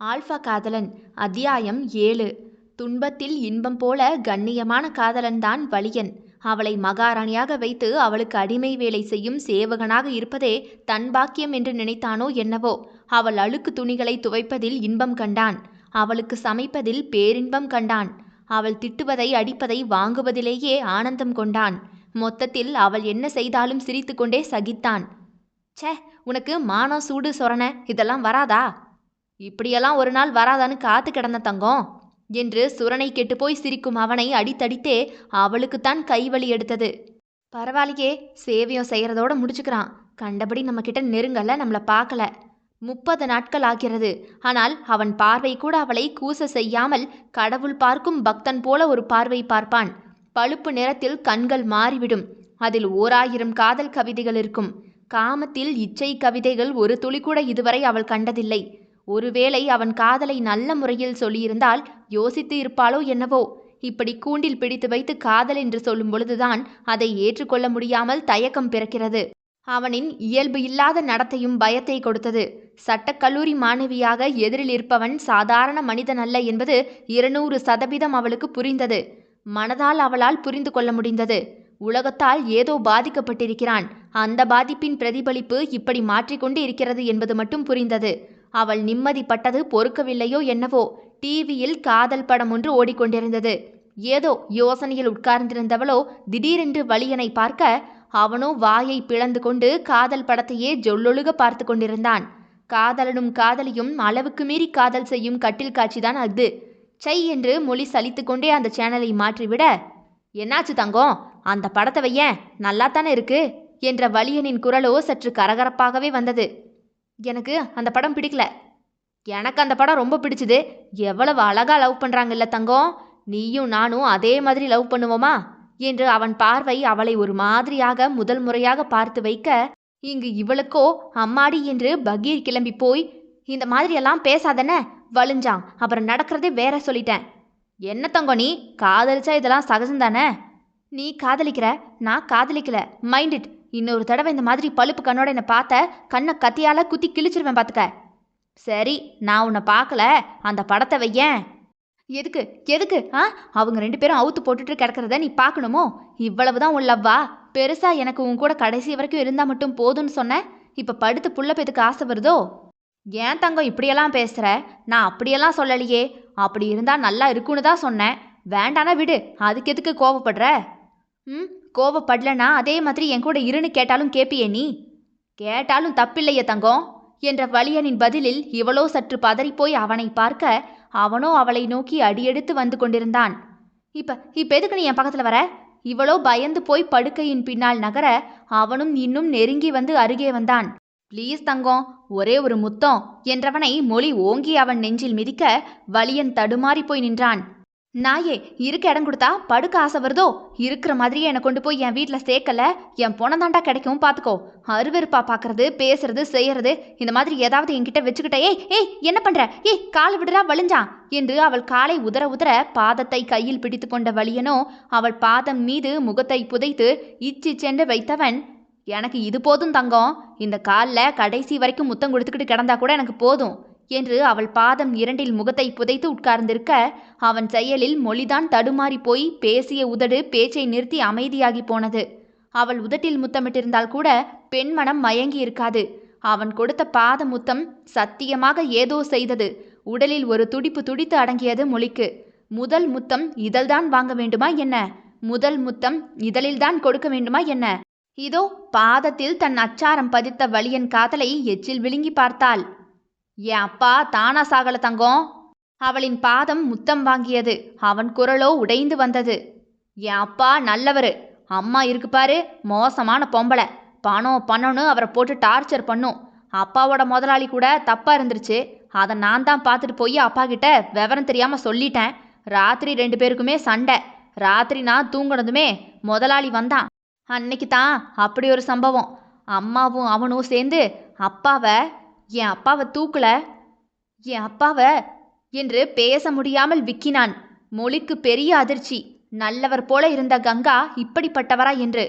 Alpha காதலன் அத்தியாயம் ஏழு. துன்பத்தில் இன்பம் போல கண்ணியமான காதலன்தான் வலியன். அவளை மகாராணியாக வைத்து அவளுக்கு அடிமை வேலை செய்யும் சேவகனாக இருப்பதே தன் பாக்கியம் என்று நினைத்தானோ என்னவோ. அவள் அழுக்கு துணிகளை துவைப்பதில் இன்பம் கண்டான். அவளுக்கு சமைப்பதில் பேரின்பம் கண்டான். அவள் திட்டுவதை அடிப்பதை வாங்குவதிலேயே ஆனந்தம் கொண்டான். மொத்தத்தில் அவள் என்ன செய்தாலும் சிரித்துக்கொண்டே சகித்தான். ச்சே உனக்கு மானம் சூடு சொரண இதெல்லாம் வராதா? இப்படியெல்லாம் ஒரு நாள் வராதான்னு காத்து கிடந்த தங்கம் என்று சுரனை கெட்டுப்போய் சிரிக்கும் அவனை அடித்தடித்தே அவளுக்குத்தான் கைவலி எடுத்தது. பரவாயில்லையே சேவையும் செய்கிறதோட முடிச்சுக்கிறான். கண்டபடி நம்ம நெருங்கல நம்மளை பார்க்கல முப்பது நாட்கள் ஆகிறது. ஆனால் அவன் பார்வை கூட அவளை கூச செய்யாமல் கடவுள் பார்க்கும் பக்தன் போல ஒரு பார்வை பார்ப்பான். பழுப்பு நிறத்தில் கண்கள் மாறிவிடும். அதில் ஓராயிரம் காதல் கவிதைகள் இருக்கும். காமத்தில் இச்சை கவிதைகள் ஒரு துளி கூட இதுவரை அவள் கண்டதில்லை. ஒருவேளை அவன் காதலை நல்ல முறையில் சொல்லியிருந்தால் யோசித்து இருப்பாளோ என்னவோ? இப்படி கூண்டில் பிடித்து வைத்து காதல் என்று சொல்லும் பொழுதுதான் அதை ஏற்றுக்கொள்ள முடியாமல் தயக்கம் பிறக்கிறது. அவனின் இயல்பு இல்லாத நடத்தையும் பயத்தை கொடுத்தது. சட்டக்கல்லூரி மாணவியாக எதிரில் இருப்பவன் சாதாரண மனிதன் அல்ல என்பது இருநூறு சதவீதம் அவளுக்கு புரிந்தது. மனதால் அவளால் புரிந்து கொள்ள முடிந்தது. உலகத்தால் ஏதோ பாதிக்கப்பட்டிருக்கிறான். அந்த பாதிப்பின் பிரதிபலிப்பு இப்படி மாற்றிக்கொண்டு இருக்கிறது என்பது மட்டும் புரிந்தது. அவள் நிம்மதிப்பட்டது பொறுக்கவில்லையோ என்னவோ. டிவியில் காதல் படம் ஒன்று ஓடிக்கொண்டிருந்தது. ஏதோ யோசனையில் உட்கார்ந்திருந்தவளோ திடீரென்று வலியனை பார்க்க அவனோ வாயை பிளந்து கொண்டு காதல் படத்தையே ஜொல்லொழுக பார்த்து கொண்டிருந்தான். காதலனும் காதலியும் அளவுக்கு மீறி காதல் செய்யும் கட்டில் காட்சிதான் அது. சை என்று மொழி சலித்து கொண்டே அந்த சேனலை மாற்றிவிட என்னாச்சு தங்கம்? அந்த படத்தை வையேன். நல்லாத்தானே இருக்கு? என்ற வலியனின் குரலோ சற்று கரகரப்பாகவே வந்தது. எனக்கு அந்த படம் பிடிக்கல. எனக்கு அந்த படம் ரொம்ப பிடிச்சது. எவ்வளவு அழகா லவ் பண்ணுறாங்கல்ல தங்கம். நீயும் நானும் அதே மாதிரி லவ் பண்ணுவோமா? என்று அவன் பார்வை அவளை ஒரு மாதிரியாக முதல் முறையாக பார்த்து வைக்க இங்கு இவளுக்கோ அம்மாடி என்று பகீர் கிளம்பி போய் இந்த மாதிரியெல்லாம் பேசாதன வலிஞ்சான். அப்புறம் நடக்கிறதே வேற சொல்லிட்டேன். என்ன தங்கம் நீ? காதலிச்சா இதெல்லாம் சகஜம்தானே நீ காதலிக்கிற? நான் காதலிக்கல. மைண்ட் இட் இன்னொரு தடவை இந்த மாதிரி பழுப்பு கண்ணோட என்னை பார்த்த கண்ணை கத்தியால குத்தி கிழிச்சிருவேன் பார்த்துக்க சரி நான் உன்னை பார்க்கல அந்த படத்தை வையேன். எதுக்கு எதுக்கு ஆ? அவங்க ரெண்டு பேரும் அவுத்து போட்டுட்டு கிடக்கிறத நீ பார்க்கணுமோ? இவ்வளவுதான் உன் லவ்வா? பெருசா எனக்கு உன் கூட கடைசி வரைக்கும் இருந்தா மட்டும் போதும்னு சொன்னேன் இப்போ படுத்து புள்ள பேத்துக்கு ஆசை வருதோ? ஏன் தங்கம் இப்படியெல்லாம் பேசுற? நான் அப்படியெல்லாம் சொல்லலையே. அப்படி இருந்தா நல்லா இருக்குன்னு தான் சொன்னேன். வேண்டானா விடு அதுக்கு எதுக்கு கோவப்படுற? ம்? கோவப்படலனா? அதே மாதிரி என் கூட இருன்னு கேட்டாலும் கேப்பியே நீ? கேட்டாலும் தப்பில்லையே தங்கம். என்ற வலியனின் பதிலில் இவளோ சற்று பதறிப்போய் அவனை பார்க்க அவனோ அவளை நோக்கி அடியெடுத்து வந்து கொண்டிருந்தான். இப்ப இப்ப எதுக்கு நீ என் பக்கத்துல வர? இவளோ பயந்து போய் படுக்கையின் பின்னால் நகர அவனும் இன்னும் நெருங்கி வந்து அருகே வந்தான். ப்ளீஸ் தங்கம் ஒரே ஒரு முத்தம் என்றவனை மொழி ஓங்கி அவன் நெஞ்சில் மிதிக்க வலியன் தடுமாறி போய் நின்றான். நாயே இருக்க இடம் கொடுத்தா படுக்க ஆசை வருதோ? இருக்கிற மாதிரியே என்னை கொண்டு போய் என் வீட்டில் சேர்க்கல. என் பொணந்தாண்டா கிடைக்கும் பார்த்துக்கோ அருவருப்பா பார்க்கறது பேசுறது செய்யறது இந்த மாதிரி ஏதாவது என்கிட்ட வச்சுக்கிட்ட ஏய் ஏய் என்ன பண்ற? ஏய் கால் விடுறா வலிஞ்சான் என்று அவள் காலை உதற உதற பாதத்தை கையில் பிடித்து கொண்ட வழியனோ அவள் பாதம் மீது முகத்தை புதைத்து இச்சி சென்று வைத்தவன் எனக்கு இது போதும் தங்கம். இந்த காலில் கடைசி வரைக்கும் முத்தம் கொடுத்துக்கிட்டு கிடந்தா கூட எனக்கு போதும். என்று அவள் பாதம் இரண்டில் முகத்தை புதைத்து உட்கார்ந்திருக்க அவன் செயலில் மொழிதான் தடுமாறி போய் பேசிய உதடு பேச்சை நிறுத்தி அமைதியாகி போனது. அவள் உதட்டில் முத்தமிட்டிருந்தால் கூட பெண் மனம் மயங்கி இருக்காது. அவன் கொடுத்த பாத முத்தம் சத்தியமாக ஏதோ செய்தது. உடலில் ஒரு துடிப்பு துடித்து அடங்கியது மொழிக்கு. முதல் முத்தம் இதழ்தான் வாங்க வேண்டுமா என்ன? முதல் முத்தம் இதழில்தான் கொடுக்க வேண்டுமா என்ன? இதோ பாதத்தில் தன் அச்சாரம் பதித்த வலியன் காதலை எச்சில் விழுங்கி பார்த்தாள். என் அப்பா தானா சாகல தங்கம். அவளின் பாதம் முத்தம் வாங்கியது. அவன் குரலோ உடைந்து வந்தது. என் அப்பா நல்லவர். அம்மா இருக்கு பாரு மோசமான பொம்பளை. பணம் பண்ணணும்னு அவரை போட்டு டார்ச்சர் பண்ணும். அப்பாவோட முதலாளி கூட தப்பா இருந்துருச்சு. அதை நான் தான் பார்த்துட்டு போய் அப்பா கிட்ட விவரம் தெரியாம சொல்லிட்டேன். ராத்திரி ரெண்டு பேருக்குமே சண்டை. ராத்திரி நான் தூங்கினதுமே முதலாளி வந்தான். அன்னைக்கு தான் அப்படி ஒரு சம்பவம். அம்மாவும் அவனும் சேர்ந்து அப்பாவை என் அப்பாவை தூக்கல? என் அப்பாவை என்று பேச முடியாமல் விக்கினான். மொழிக்கு பெரிய அதிர்ச்சி. நல்லவர் போல இருந்த கங்கா இப்படிப்பட்டவரா என்று.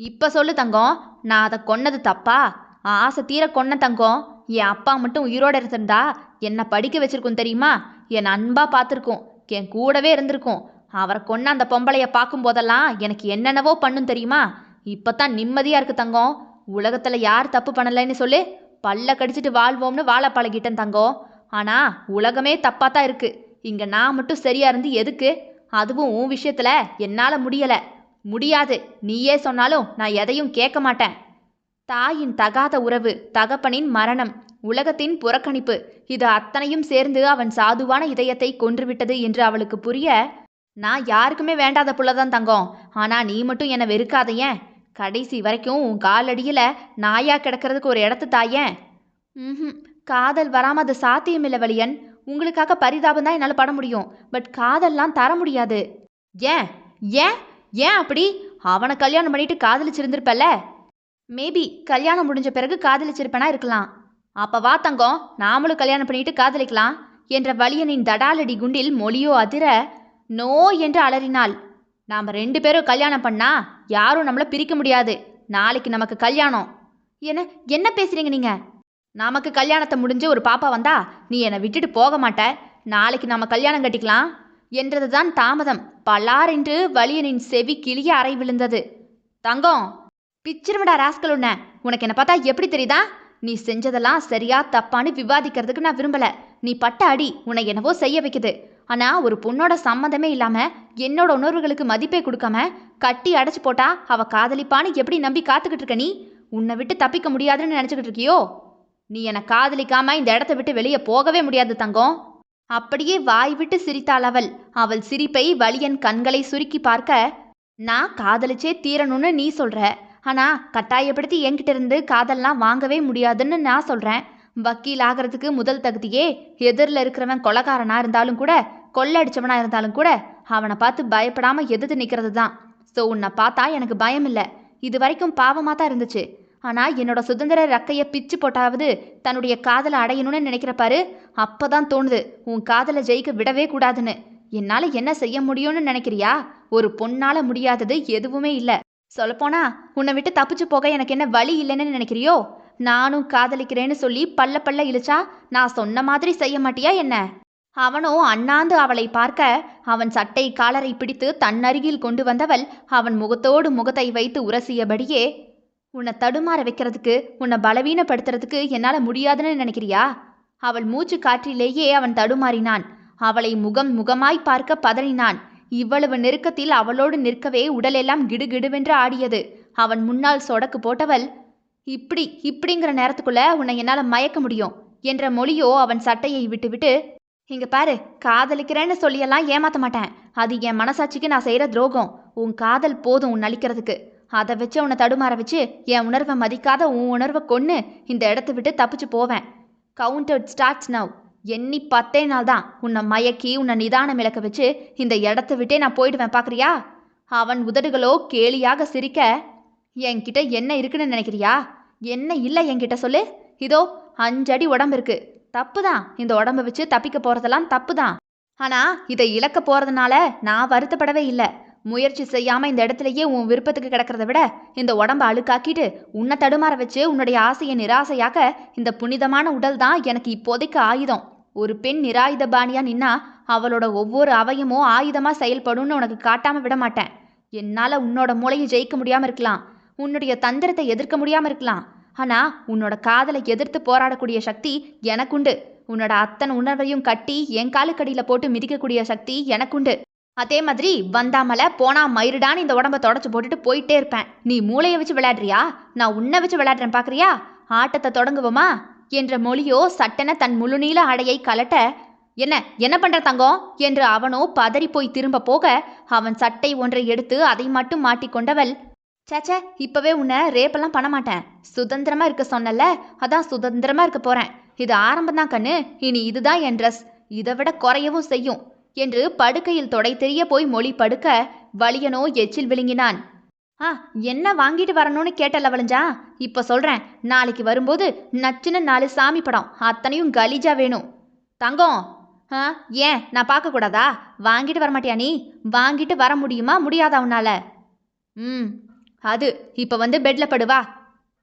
இப்ப சொல்லு தங்கம் நான் அதை கொன்னது தப்பா? ஆசை தீர கொன்ன தங்கம் என் அப்பா மட்டும் உயிரோட இருந்திருந்தா என்னை படிக்க வச்சிருக்கும் தெரியுமா? என் அன்பா பார்த்துருக்கோம் என் கூடவே இருந்திருக்கும். அவரை கொன்ன அந்த பொம்பளைய பார்க்கும் போதெல்லாம் எனக்கு என்னென்னவோ பண்ணும் தெரியுமா? இப்பதான் நிம்மதியா இருக்கு தங்கம். உலகத்துல யார் தப்பு பண்ணலைன்னு சொல்லு. பல்ல கடிச்சிட்டு வாழ்வோம்னு வாழ பழகிட்டேன் தங்கம் ஆனா உலகமே தப்பாக தான் இருக்கு. இங்க நான் மட்டும் சரியா இருந்து எதுக்கு? அதுவும் உன் விஷயத்துல என்னால முடியல. முடியாது. நீயே சொன்னாலும் நான் எதையும் கேட்க மாட்டேன். தாயின் தகாத உறவு தகப்பனின் மரணம் உலகத்தின் புறக்கணிப்பு இது அத்தனையும் சேர்ந்து அவன் சாதுவான இதயத்தை கொன்றுவிட்டது என்று அவளுக்கு புரிய நான் யாருக்குமே வேண்டாத புள்ளதான் தங்கம் ஆனா நீ மட்டும் என்னை வெறுக்காத ஏன் கடைசி வரைக்கும் உன் காலடியில் நாயா கிடக்கிறதுக்கு ஒரு இடத்த தாயேன் ம் காதல் வராமல் அது சாத்தியமில்லை வலியன். உங்களுக்காக பரிதாபம் தான் என்னால் பட முடியும். பட் காதல்லாம் தர முடியாது. ஏன்? ஏன்? ஏன் அப்படி? அவனை கல்யாணம் பண்ணிட்டு காதலிச்சிருந்திருப்பல்ல? மேபி கல்யாணம் முடிஞ்ச பிறகு காதலிச்சிருப்பேனா இருக்கலாம். அப்போ வா தங்கம் நாமளும் கல்யாணம் பண்ணிட்டு காதலிக்கலாம் என்ற வலியனின் தடாலடி குண்டில் மொழியோ அதிர நோ என்று அலறினாள். நாம் ரெண்டு பேரும் கல்யாணம் பண்ணா யாரும் நம்மளை பிரிக்க முடியாது. நாளைக்கு நமக்கு கல்யாணம். என்ன என்ன பேசுறீங்க நீங்க? நமக்கு கல்யாணத்தை முடிஞ்சு ஒரு பாப்பா வந்தா நீ என்னை விட்டுட்டு போக மாட்ட. நாளைக்கு நாம கல்யாணம் கட்டிக்கலாம். என்றதுதான் தாமதம். பலாரென்று வலியனின் செவி கிளிய அறை விழுந்தது. தங்கம் பிச்சிருமடா ராஸ்கல் உன்ன. உனக்கு என்ன பார்த்தா எப்படி தெரியுதா? நீ செஞ்சதெல்லாம் சரியா தப்பான்னு விவாதிக்கிறதுக்கு நான் விரும்பல. நீ பட்ட அடி உன்னை என்னவோ செய்ய வைக்குது. ஆனால் ஒரு பொண்ணோட சம்மந்தமே இல்லாமல் என்னோட உணர்வுகளுக்கு மதிப்பே கொடுக்காம கட்டி அடைச்சி போட்டா அவ காதலிப்பான்னு எப்படி நம்பி காத்துக்கிட்டு இருக்க நீ? உன்னை விட்டு தப்பிக்க முடியாதுன்னு நினச்சிக்கிட்டு இருக்கியோ? நீ என்னை காதலிக்காம இந்த இடத்த விட்டு வெளியே போகவே முடியாது தங்கம். அப்படியே வாய் விட்டு சிரித்தாள் அவள். அவள் சிரிப்பை வலியன் கண்களை சுருக்கி பார்க்க நான் காதலிச்சே தீரணும்னு நீ சொல்ற. ஆனா கட்டாயப்படுத்தி என்கிட்ட இருந்து காதல்லாம் வாங்கவே முடியாதுன்னு நான் சொல்றேன். வக்கீல் ஆகிறதுக்கு முதல் தகுதியே எதிரில் இருக்கிறவன் கொலகாரனா இருந்தாலும் கூட கொள்ளடிச்சவனா இருந்தாலும் கூட அவனை பார்த்து பயப்படாம எதிர்த்து நிற்கிறது தான் ஸோ உன்னை பார்த்தா எனக்கு பயம் இல்லை இது வரைக்கும் பாவமாக தான் இருந்துச்சு. ஆனா என்னோட சுதந்திர ரக்கைய பிச்சு போட்டாவது தன்னுடைய காதலை அடையணும்னு நினைக்கிற அப்போ அப்பதான் தோணுது உன் காதலை ஜெயிக்க விடவே கூடாதுன்னு. என்னால என்ன செய்ய முடியும்னு நினைக்கிறியா? ஒரு பொண்ணால முடியாதது எதுவுமே இல்ல. சொல்லப்போனா உன்னை விட்டு தப்பிச்சு போக எனக்கு என்ன வழி இல்லைன்னு நினைக்கிறியோ? நானும் காதலிக்கிறேன்னு சொல்லி பல்ல பல்ல இழுச்சா நான் சொன்ன மாதிரி செய்ய மாட்டியா என்ன? அவனோ அண்ணாந்து அவளை பார்க்க அவன் சட்டை காலரை பிடித்து தன்னருகில் கொண்டு வந்தவள் அவன் முகத்தோடு முகத்தை வைத்து உரசியபடியே உன்னை தடுமாற வைக்கிறதுக்கு உன்னை பலவீனப்படுத்துறதுக்கு என்னால் முடியாதுன்னு நினைக்கிறியா? அவள் மூச்சு காற்றிலேயே அவன் தடுமாறினான். அவளை முகம் முகமாய் பார்க்க பதறினான். இவ்வளவு நெருக்கத்தில் அவளோடு நிற்கவே உடலெல்லாம் கிடுகிடுவென்று ஆடியது. அவன் முன்னால் சொடக்கு போட்டவள் இப்படி இப்படிங்கிற நேரத்துக்குள்ள உன்னை என்னால் மயக்க முடியும் என்ற மொழியோ அவன் சட்டையை விட்டுவிட்டு இங்க பாரு காதலிக்கிறேன்னு சொல்லியெல்லாம் ஏமாத்த மாட்டேன். அது என் மனசாட்சிக்கு நான் செய்யற துரோகம். உன் காதல் போதும் உன் அழிக்கிறதுக்கு அதை வச்சு உன்னை தடுமாற வச்சு என் உணர்வை மதிக்காத உன் உணர்வை கொன்று இந்த இடத்த விட்டு தப்பிச்சு போவேன். கவுண்டர் ஸ்டார்ட்ஸ் நவ் எண்ணி பத்தே நாள் தான். உன்னை மயக்கி உன்னை நிதானம் இழக்க வச்சு இந்த இடத்த விட்டே நான் போயிடுவேன் பார்க்குறியா அவன் உதடுகளோ கேலியாக சிரிக்க என்கிட்ட என்ன இருக்குன்னு நினைக்கிறியா? என்ன இல்லை என்கிட்ட சொல்லு. இதோ அஞ்சடி உடம்பு இருக்கு. தப்பு தான் இந்த உடம்ப வச்சு தப்பிக்க போறதெல்லாம் தப்பு தான் ஆனா இதை இழக்க போறதுனால நான் வருத்தப்படவே இல்லை. முயற்சி செய்யாம இந்த இடத்துலயே உன் விருப்பத்துக்கு கிடக்கிறத விட இந்த உடம்ப அழுக்காக்கிட்டு உன்னை தடுமாற வச்சு உன்னுடைய ஆசையை நிராசையாக்க இந்த புனிதமான உடல் தான் எனக்கு இப்போதைக்கு ஆயுதம். ஒரு பெண் நிராயுத பாணியா நின்னா அவளோட ஒவ்வொரு அவயமும் ஆயுதமா செயல்படும்னு உனக்கு காட்டாம விட மாட்டேன். என்னால உன்னோட மூளையை ஜெயிக்க முடியாம இருக்கலாம். உன்னுடைய தந்திரத்தை எதிர்க்க முடியாம இருக்கலாம். ஆனா உன்னோட காதலை எதிர்த்து போராடக்கூடிய சக்தி எனக்குண்டு. உன்னோட அத்தனை உணர்வையும் கட்டி என் காலுக்கடியில போட்டு மிதிக்கக்கூடிய சக்தி எனக்குண்டு. அதே மாதிரி வந்தாமல போனா மயிருடான்னு இந்த உடம்ப தொடச்சு போட்டுட்டு போயிட்டே இருப்பேன். நீ மூளையை வச்சு விளையாடுறியா? நான் உன்னை வச்சு விளையாடுறேன் பாக்குறியா? ஆட்டத்தை தொடங்குவோமா? என்ற மொழியோ சட்டென தன் முழுநீள அடையை கலட்ட என்ன என்ன பண்ற தங்கம்? என்று அவனோ பதறி போய் திரும்ப போக அவன் சட்டை ஒன்றை எடுத்து அதை மட்டும் மாட்டிக்கொண்டவள் சேச்சே இப்பவே உன்னை ரேப்பெல்லாம் பண்ண மாட்டேன். சுதந்திரமா இருக்க சொன்னல அதான் சுதந்திரமா இருக்க போறேன். இது ஆரம்பம் தான் கண்ணு இனி இதுதான் என் ட்ரெஸ் இதை விட குறையவும் செய்யும். என்று படுக்கையில் தொடை தெரிய போய் மொழி படுக்க வலியனோ எச்சில் விழுங்கினான். ஆ என்ன வாங்கிட்டு வரணும்னு கேட்டல வளைஞ்சா இப்போ சொல்றேன் நாளைக்கு வரும்போது நச்சுன்னு நாலு சாமி படம் அத்தனையும் கலீஜா வேணும் தங்கம்! ஆ ஏன் நான் பார்க்கக்கூடாதா வாங்கிட்டு வர மாட்டியா நீ? வாங்கிட்டு வர முடியுமா? முடியாதா உன்னால? ம் அது இப்போ வந்து பெட்ல படுவா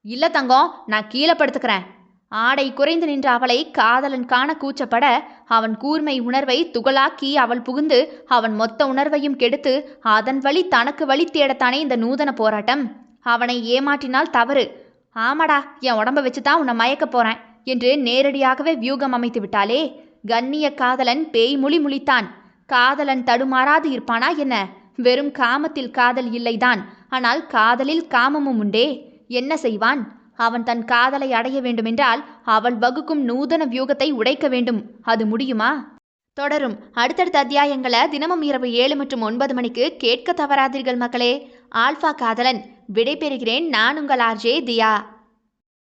இல்லை தங்கம் நான் கீழே படுத்துக்கிறேன். ஆடை குறைந்து நின்ற அவளை காதலன் காண கூச்சப்பட அவன் கூர்மை உணர்வை துகளாக்கி அவள் புகுந்து அவன் மொத்த உணர்வையும் கெடுத்து அதன் வழி தனக்கு வழி தேடத்தானே இந்த நூதன போராட்டம். அவனை ஏமாற்றினால் தவறு. ஆமாடா என் உடம்ப வச்சு தான் உன்னை மயக்க போறேன் என்று நேரடியாகவே வியூகம் அமைத்து விட்டாளே. கண்ணிய காதலன் பேய் முழி முழித்தான். காதலன் தடுமாறாது இருப்பானா என்ன? வெறும் காமத்தில் காதல் இல்லைதான். ஆனால் காதலில் காமமும் உண்டே. என்ன செய்வான்? அவன் தன் காதலை அடைய வேண்டுமென்றால் அவள் வகுக்கும் நூதன வியூகத்தை உடைக்க வேண்டும். அது முடியுமா? தொடரும். அடுத்தடுத்த அத்தியாயங்களை தினமும் இரவு ஏழு மற்றும் ஒன்பது மணிக்கு கேட்க தவறாதீர்கள் மக்களே. ஆல்ஃபா காதலன் விடைபெறுகிறேன் நான் உங்கள் ஆர்ஜே தியா.